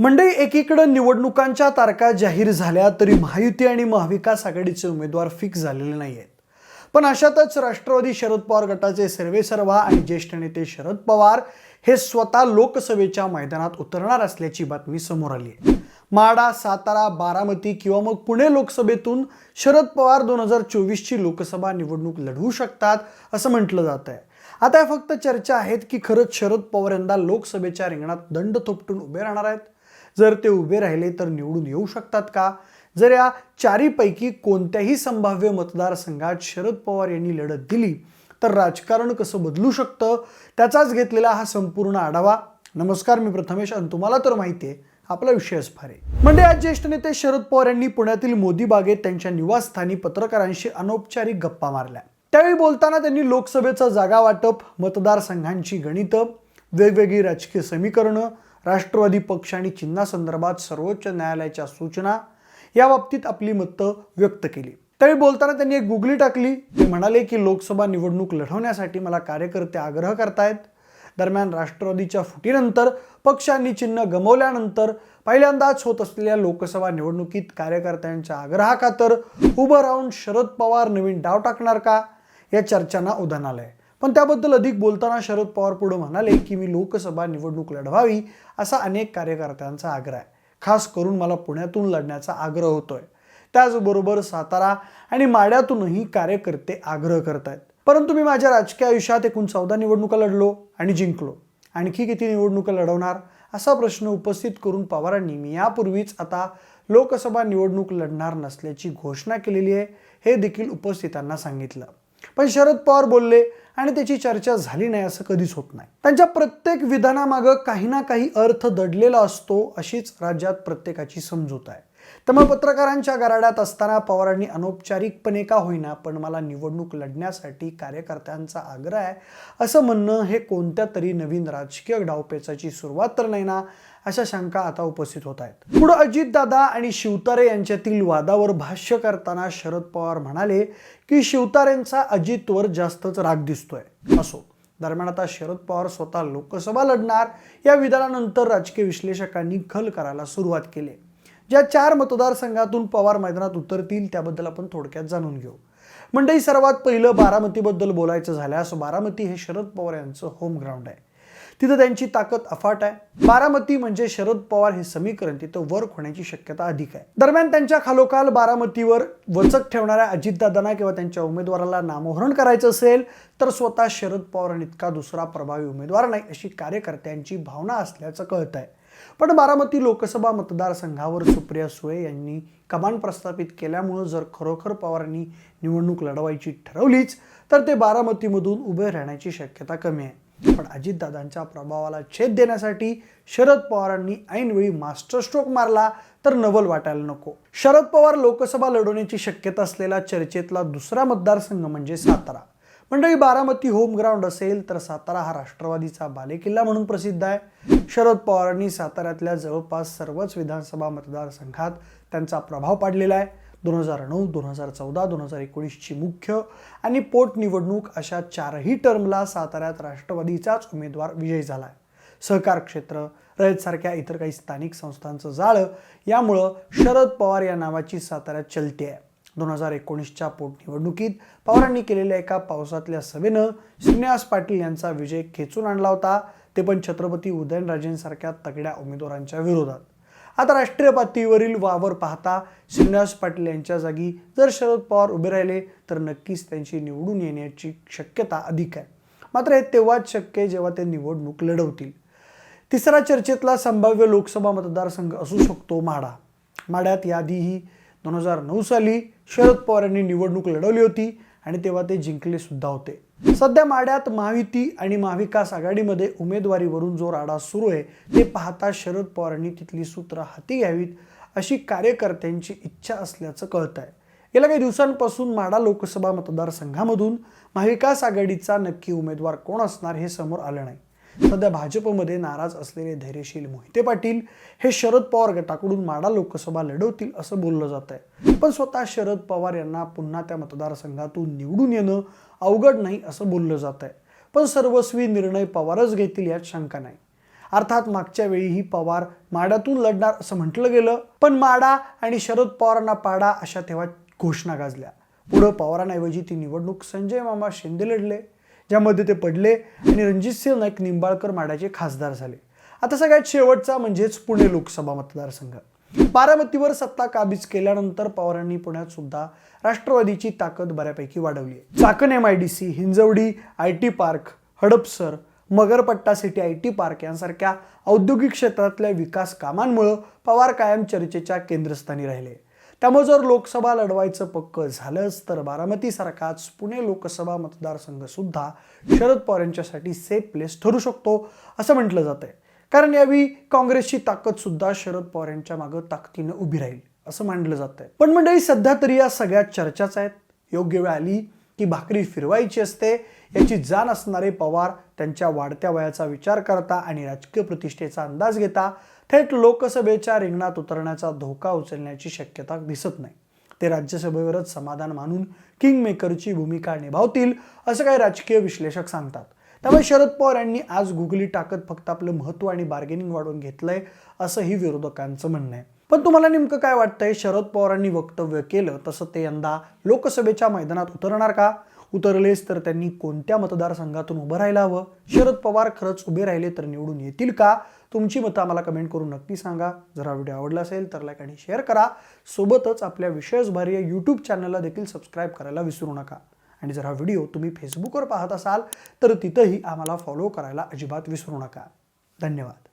मंडळी एकीकडे निवडणुकांच्या तारखा जाहीर झाल्या तरी महायुती आणि महाविकास आघाडीचे उमेदवार फिक्स झालेले नाही आहेत पण अशातच राष्ट्रवादी शरद पवार गटाचे सर्वेसर्वा आणि ज्येष्ठ नेते शरद पवार हे स्वतः लोकसभेच्या मैदानात उतरणार असल्याची बातमी समोर आली आहे. माडा सातारा बारामती किंवा मग पुणे लोकसभेतून शरद पवार दोन हजार चोवीसची लोकसभा निवडणूक लढवू शकतात असं म्हटलं जात आहे. आता फक्त चर्चा आहेत की खरंच शरद पवार यंदा लोकसभेच्या रिंगणात दंड थोपटून उभे राहणार आहेत? जर ते उभे राहिले तर निवडून येऊ शकतात का? जर या चारीपैकी कोणत्याही संभाव्य मतदारसंघात शरद पवार यांनी लढत दिली तर राजकारण कसं बदलू शकतं? त्याचाच घेतलेला हा संपूर्ण आढावा. नमस्कार मी प्रथमेश आणि तुम्हाला तर माहिती आहे आपला विषयच फार आहे म्हणजे आज ज्येष्ठ नेते शरद पवार यांनी पुण्यातील मोदी बागेत त्यांच्या निवासस्थानी पत्रकारांशी अनौपचारिक गप्पा मारल्या. त्यावेळी बोलताना त्यांनी लोकसभेचं जागा वाटप मतदारसंघांची गणितं वेगवेगळी राजकीय समीकरणं राष्ट्रवादी पक्ष आणि चिन्हासंदर्भात सर्वोच्च न्यायालयाच्या सूचना या बाबतीत आपली मतं व्यक्त केली. त्यावेळी बोलताना त्यांनी एक गुगली टाकली. ते म्हणाले की लोकसभा निवडणूक लढवण्यासाठी मला कार्यकर्ते आग्रह करतायत. दरम्यान राष्ट्रवादीच्या फुटीनंतर पक्षांनी चिन्ह गमवल्यानंतर पहिल्यांदाच होत असलेल्या लोकसभा निवडणुकीत कार्यकर्त्यांच्या आग्रहाखातर उभं राहून शरद पवार नवीन डाव टाकणार का या चर्चांना उधाण आलंय पण त्याबद्दल अधिक बोलताना शरद पवार पुढे म्हणाले की मी लोकसभा निवडणूक लढवावी असा अनेक कार्यकर्त्यांचा आग्रह आहे. खास करून मला पुण्यातून लढण्याचा आग्रह होतोय. त्याचबरोबर सातारा आणि माड्यातूनही कार्यकर्ते आग्रह करत आहेत परंतु मी माझ्या राजकीय आयुष्यात एकूण चौदा निवडणुका लढलो आणि जिंकलो. आणखी किती निवडणुका लढवणार असा प्रश्न उपस्थित करून पवारांनी मी यापूर्वीच आता लोकसभा निवडणूक लढणार नसल्याची घोषणा केलेली आहे हे देखील उपस्थितांना सांगितलं. पण शरद पवार बोलले आणि त्याची चर्चा झाली नाही असं कधीच होत नाही. त्यांच्या प्रत्येक विधानामागं काही ना काही अर्थ दडलेला असतो अशीच राज्यात प्रत्येकाची समजूत आहे. त्यामुळे पत्रकारांच्या गराड्यात असताना पवारांनी अनौपचारिकपणे का होईना पण मला निवडणूक लढण्यासाठी कार्यकर्त्यांचा आग्रह आहे असं म्हणणं हे कोणत्या तरी नवीन राजकीय डावपेचाची सुरुवात तर नाही ना अशा शंका आता उपस्थित होत आहेत. पुढे अजितदादा आणि शिवतारे यांच्यातील वादावर भाष्य करताना शरद पवार म्हणाले की शिवतारेंचा अजितवर जास्तच राग दिसतोय. असो. दरम्यान आता शरद पवार स्वतः लोकसभा लढणार या विधानानंतर राजकीय विश्लेषकांनी खल करायला सुरुवात केली ज्या चार मतदारसंघातून पवार मैदानात उतरतील त्याबद्दल आपण थोडक्यात जाणून घेऊ. मंडळी सर्वात पहिलं बारामतीबद्दल बोलायचं झाल्यास बारामती हे शरद पवार यांचं होम ग्राउंड आहे. तिथं त्यांची ताकद अफाट आहे. बारामती म्हणजे शरद पवार हे समीकरण तिथं वर्क होण्याची शक्यता अधिक आहे. दरम्यान त्यांच्या खालोखाल बारामतीवर वचक ठेवणाऱ्या अजितदादांना किंवा त्यांच्या उमेदवाराला नामोहरण करायचं असेल तर स्वतः शरद पवारांइतका दुसरा प्रभावी उमेदवार नाही अशी कार्यकर्त्यांची भावना असल्याचं कळत आहे पण बारामती लोकसभा मतदारसंघावर सुप्रिया सुळे यांनी कमान प्रस्थापित केल्यामुळं जर खरोखर पवारांनी निवडणूक लढवायची ठरवलीच तर ते बारामतीमधून उभे राहण्याची शक्यता कमी आहे. पण अजितदादांच्या प्रभावाला छेद देण्यासाठी शरद पवारांनी ऐनवेळी मास्टर स्ट्रोक मारला तर नवल वाटायला नको. शरद पवार लोकसभा लढवण्याची शक्यता असलेला चर्चेतला दुसरा मतदारसंघ म्हणजे सातारा. मंडळी बारामती होम ग्राउंड असेल तर सातारा हा राष्ट्रवादीचा बालेकिल्ला म्हणून प्रसिद्ध आहे. शरद पवारांनी साताऱ्यातल्या जवळपास सर्वच विधानसभा मतदारसंघात त्यांचा प्रभाव पाडलेला आहे. दोन हजार नऊ दोन हजार चौदा दोन हजार एकोणीसची मुख्य आणि पोटनिवडणूक अशा चारही टर्मला साताऱ्यात राष्ट्रवादीचाच उमेदवार विजयी झाला आहे. सहकार क्षेत्र रयतसारख्या इतर काही स्थानिक संस्थांचं जाळं यामुळं शरद पवार या नावाची साताऱ्यात चलते आहे. दोन हजार एकोणीसच्या पोटनिवडणुकीत पवारांनी केलेल्या एका पावसातल्या सभेनं श्रीनिवास पाटील यांचा विजय खेचून आणला होता. ते पण छत्रपती उदयनराजेंसारख्या तगड्या उमेदवारांच्या विरोधात. आता राष्ट्रीय पातळीवरील वावर पाहता श्रीनिवास पाटील यांच्या जागी जर शरद पवार उभे राहिले तर नक्कीच त्यांची निवडून येण्याची शक्यता अधिक आहे. मात्र हे तेव्हाच शक्य आहे जेव्हा ते निवडणूक लढवतील. तिसरा चर्चेतला संभाव्य लोकसभा मतदारसंघ असू शकतो माढा. माड्यात याआधीही दोन हजार नऊ साली शरद पवार यांनी निवडणूक लढवली होती आणि तेव्हा ते जिंकले सुद्धा होते. सध्या माड्यात महायुती आणि महाविकास आघाडीमध्ये उमेदवारीवरून जो राडा सुरू आहे ते पाहता शरद पवारांनी तिथली सूत्र हाती घ्यावीत अशी कार्यकर्त्यांची इच्छा असल्याचं कळत आहे गेल्या काही दिवसांपासून माडा लोकसभा मतदारसंघामधून महाविकास आघाडीचा नक्की उमेदवार कोण असणार हे समोर आलं नाही. सध्या भाजपमध्ये नाराज असलेले धैर्यशील मोहिते पाटील हे शरद पवार गटाकडून माडा लोकसभा लढवतील असं बोललं जात आहे पण स्वतः शरद पवार यांना पुन्हा त्या मतदारसंघातून निवडून येणं अवघड नाही असं बोललं जात आहे पण सर्वस्वी निर्णय पवारच घेतील यात शंका नाही. अर्थात मागच्या वेळीही पवार माडातून लढणार असं म्हटलं गेलं पण माडा आणि शरद पवारांना पाडा अशा तेव्हा घोषणा गाजल्या. पुढं पवारांऐवजी ती निवडणूक संजय मामा शिंदे लढले. ज्यामध्ये ते पडले आणि रणजितसिंह नाईक निंबाळकर माडाचे खासदार झाले. आता सगळ्यात शेवटचा म्हणजेच पुणे लोकसभा मतदारसंघ. बारामतीवर सत्ता काबीज केल्यानंतर पवारांनी पुण्यात सुद्धा राष्ट्रवादीची ताकद बऱ्यापैकी वाढवली आहे. Chakan M I D C Hinjewadi I T park Hadapsar Magarpatta city I T park यांसारख्या औद्योगिक क्षेत्रातल्या विकास कामांमुळं पवार कायम चर्चेच्या केंद्रस्थानी राहिले. त्यामुळे जर लोकसभा लढवायचं पक्क झालंच तर बारामतीसारखाच पुणे लोकसभा मतदारसंघ सुद्धा शरद पवार यांच्यासाठी सेफ प्लेस ठरू शकतो असं म्हटलं जात आहे कारण यावेळी काँग्रेसची ताकद सुद्धा शरद पवार यांच्या मागं ताकदीनं उभी राहील असं मानलं जात आहे पण मंडळी सध्या तरी या सगळ्या चर्चाच आहेत. योग्य वेळ आली की भाकरी फिरवायची असते याची जाण असणारे पवार त्यांच्या वाढत्या वयाचा विचार करता आणि राजकीय प्रतिष्ठेचा अंदाज घेता थेट लोकसभेच्या रिंगणात उतरण्याचा धोका उचलण्याची शक्यता दिसत नाही. ते राज्यसभेवरच समाधान मानून किंग मेकरची भूमिका निभावतील असं काही राजकीय विश्लेषक सांगतात. त्यामुळे शरद पवार यांनी आज गुगली टाकत फक्त आपलं महत्त्व आणि बार्गेनिंग वाढवून घेतलंय असंही विरोधकांचं म्हणणं आहे. पण तुम्हाला नेमकं काय वाटतंय? शरद पवारांनी वक्तव्य केलं तसं ते यंदा लोकसभेच्या मैदानात उतरणार का? उतरलेच तर त्यांनी कोणत्या मतदारसंघातून उभं राहायला हवं? शरद पवार खरंच उभे राहिले तर निवडून येतील का? तुमची मतं आम्हाला कमेंट करून नक्की सांगा. जर हा व्हिडिओ आवडला असेल तर लाईक आणि शेअर करा. सोबतच आपल्या विषयसभारी या यूट्यूब चॅनलला देखील सबस्क्राईब करायला विसरू नका. आणि जर हा व्हिडिओ तुम्ही फेसबुकवर पाहत असाल तर तिथंही आम्हाला फॉलो करायला अजिबात विसरू नका. धन्यवाद.